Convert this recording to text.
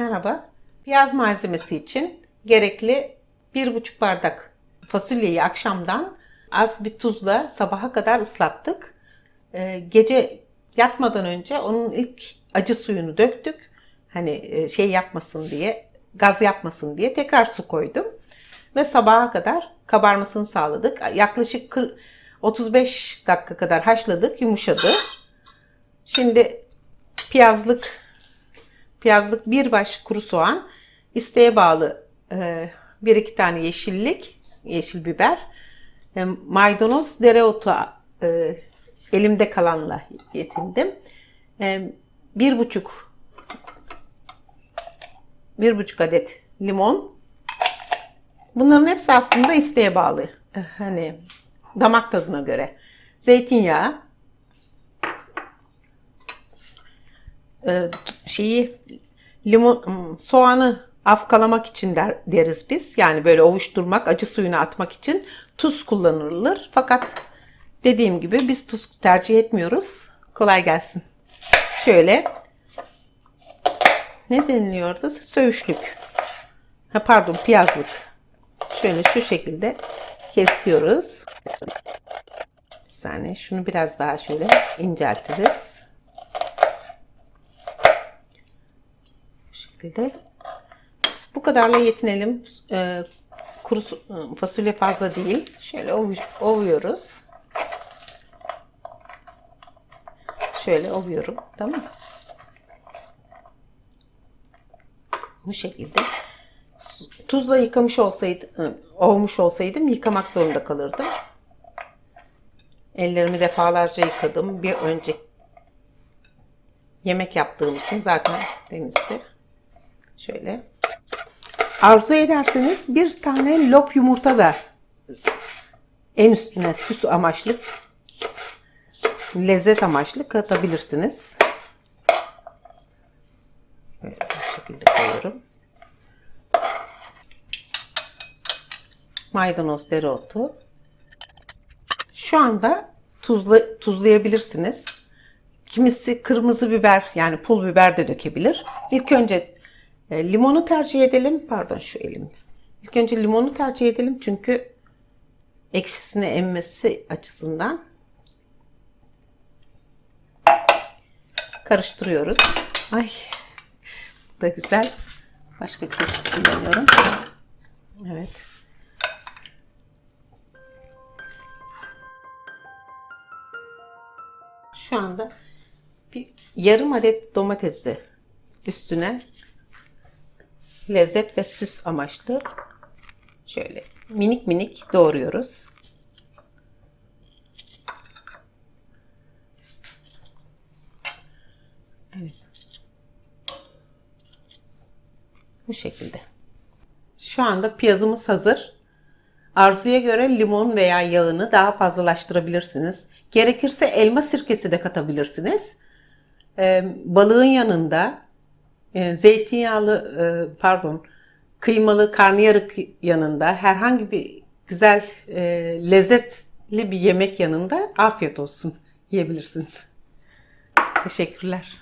Merhaba. Piyaz malzemesi için gerekli 1,5 bardak fasulyeyi akşamdan az bir tuzla sabaha kadar ıslattık. Ee, gece yatmadan önce onun ilk acı suyunu döktük. Hani e, şey yapmasın diye, gaz yapmasın diye tekrar su koydum. Ve sabaha kadar kabarmasını sağladık. Yaklaşık 40 35 dakika kadar haşladık, yumuşadı. Şimdi piyazlık piyazlık bir baş kuru soğan, isteğe bağlı e, bir iki tane yeşillik, yeşil biber, e, maydanoz, dereotu e, elimde kalanla yetindim. Bir buçuk bir buçuk adet limon. Bunların hepsi aslında isteğe bağlı. Hani damak tadına göre. Zeytinyağı, e, şeyi limon soğanı afkalamak için der, deriz biz. Yani böyle ovuşturmak, acı suyunu atmak için tuz kullanılır. Fakat dediğim gibi biz tuz tercih etmiyoruz. Kolay gelsin. Şöyle ne deniliyordu? Söğüşlük. Ha pardon, piyazlık. Şöyle şu şekilde kesiyoruz. Bir saniye şunu biraz daha şöyle inceltiriz. Bu şekilde. Bu kadarla yetinelim. Ee, kuru su- fasulye fazla değil. Şöyle ovu- ovuyoruz. Şöyle ovuyorum. Tamam. Bu şekilde. Tuzla yıkamış olsaydım, ovmuş olsaydım yıkamak zorunda kalırdım. Ellerimi defalarca yıkadım. Bir önce yemek yaptığım için zaten temizdi. Şöyle. Arzu ederseniz bir tane lop yumurta da en üstüne süs amaçlı lezzet amaçlı katabilirsiniz. Böyle bu şekilde koyuyorum. Maydanoz, dereotu. Şu anda tuzla, tuzlayabilirsiniz. Kimisi kırmızı biber yani pul biber de dökebilir. İlk önce e, limonu tercih edelim. Pardon şu elim. İlk önce limonu tercih edelim çünkü ekşisini emmesi açısından karıştırıyoruz. Ay bu da güzel. Başka kaşık kullanıyorum. Evet. Şu anda bir yarım adet domatesi üstüne lezzet ve süs amaçlı şöyle minik minik doğruyoruz. Evet. Bu şekilde. Şu anda piyazımız hazır. Arzuya göre limon veya yağını daha fazlalaştırabilirsiniz. Gerekirse elma sirkesi de katabilirsiniz. Ee, balığın yanında e, zeytinyağlı e, pardon kıymalı karnıyarık yanında herhangi bir güzel e, lezzetli bir yemek yanında afiyet olsun yiyebilirsiniz. Teşekkürler.